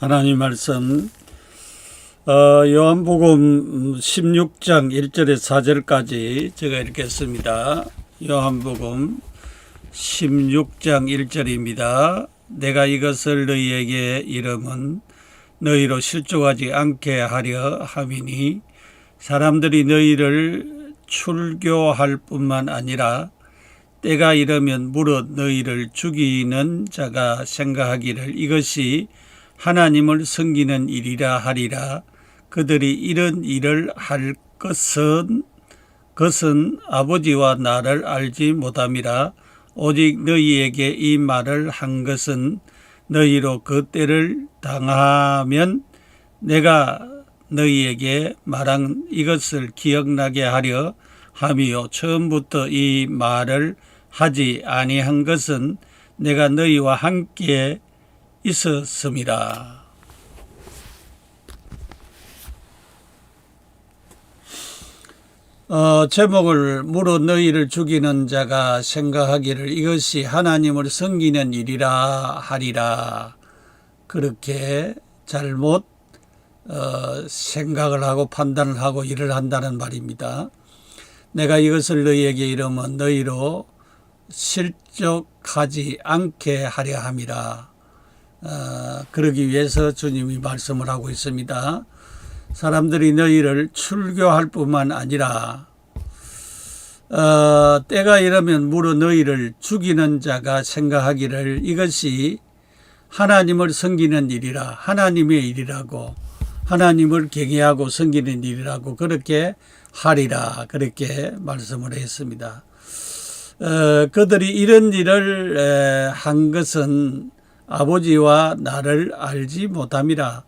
하나님 말씀 어, 요한복음 16장 1절에서 4절까지 제가 읽겠습니다. 요한복음 16장 1절입니다. 내가 이것을 너희에게 이름은 너희로 실족하지 않게 하려 함이니 사람들이 너희를 출교할 뿐만 아니라 때가 이르면 무릇 너희를 죽이는 자가 생각하기를 이것이 하나님을 섬기는 일이라 하리라. 그들이 이런 일을 할 것은 것은 아버지와 나를 알지 못함이라. 오직 너희에게 이 말을 한 것은 너희로 그 때를 당하면 내가 너희에게 말한 이것을 기억나게 하려 함이요 처음부터 이 말을 하지 아니한 것은 내가 너희와 함께 있었음이라. 어, 제목을 물어 너희를 죽이는 자가 생각하기를 이것이 하나님을 섬기는 일이라 하리라. 그렇게 잘못 어, 생각을 하고 판단을 하고 일을 한다는 말입니다. 내가 이것을 너희에게 이르면 너희로 실족하지 않게 하려 함이라. 어, 그러기 위해서 주님이 말씀을 하고 있습니다. 사람들이 너희를 출교할 뿐만 아니라 어, 때가 이르면 무릇 너희를 죽이는 자가 생각하기를 이것이 하나님을 섬기는 일이라 하나님의 일이라고 하나님을 경외하고 섬기는 일이라고 그렇게 하리라 그렇게 말씀을 했습니다. 어, 그들이 이런 일을 에, 한 것은 아버지와 나를 알지 못함이라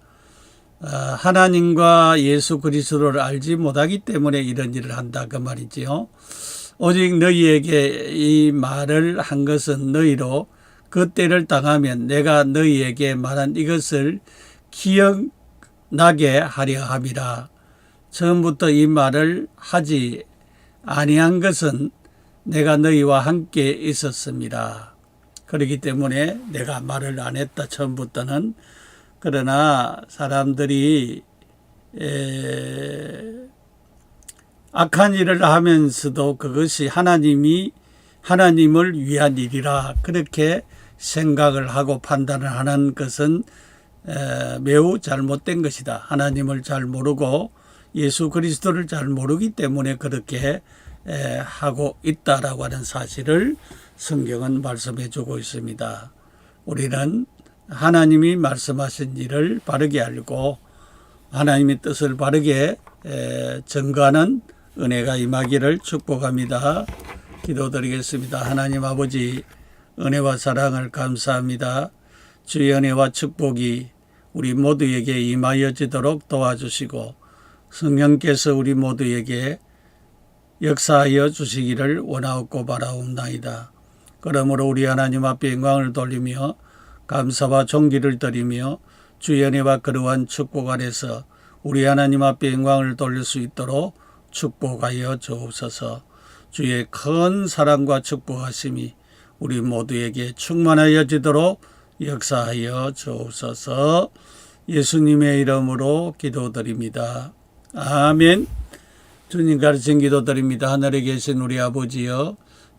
어, 하나님과 예수 그리스도를 알지 못하기 때문에 이런 일을 한다 그 말이지요. 오직 너희에게 이 말을 한 것은 너희로 그 때를 당하면 내가 너희에게 말한 이것을 기억나게 하려 함이라. 처음부터 이 말을 하지 아니한 것은 내가 너희와 함께 있었습니다. 그렇기 때문에 내가 말을 안 했다 처음부터는 그러나 사람들이 에, 악한 일을 하면서도 그것이 하나님이 하나님을 위한 일이라 그렇게 생각을 하고 판단을 하는 것은 에, 매우 잘못된 것이다. 하나님을 잘 모르고 예수 그리스도를 잘 모르기 때문에 그렇게 에, 하고 있다라고 하는 사실을 성경은 말씀해 주고 있습니다. 우리는 하나님이 말씀하신 일을 바르게 알고 하나님의 뜻을 바르게 에, 증거하는 은혜가 임하기를 축복합니다. 기도드리겠습니다. 하나님 아버지 은혜와 사랑을 감사합니다. 주의 은혜와 축복이 우리 모두에게 임하여지도록 도와주시고 성령께서 우리 모두에게 역사하여 주시기를 원하옵고 바라옵나이다. 그러므로 우리 하나님 앞에 영광을 돌리며 감사와 존귀를 드리며 주의 은혜와 그러한 축복 아래서 우리 하나님 앞에 영광을 돌릴 수 있도록 축복하여 주옵소서. 주의 큰 사랑과 축복하심이 우리 모두에게 충만하여 지도록 역사하여 주옵소서. 예수님의 이름으로 기도드립니다. 아멘. 주님 가르친 기도드립니다. 하늘에 계신 우리 아버지여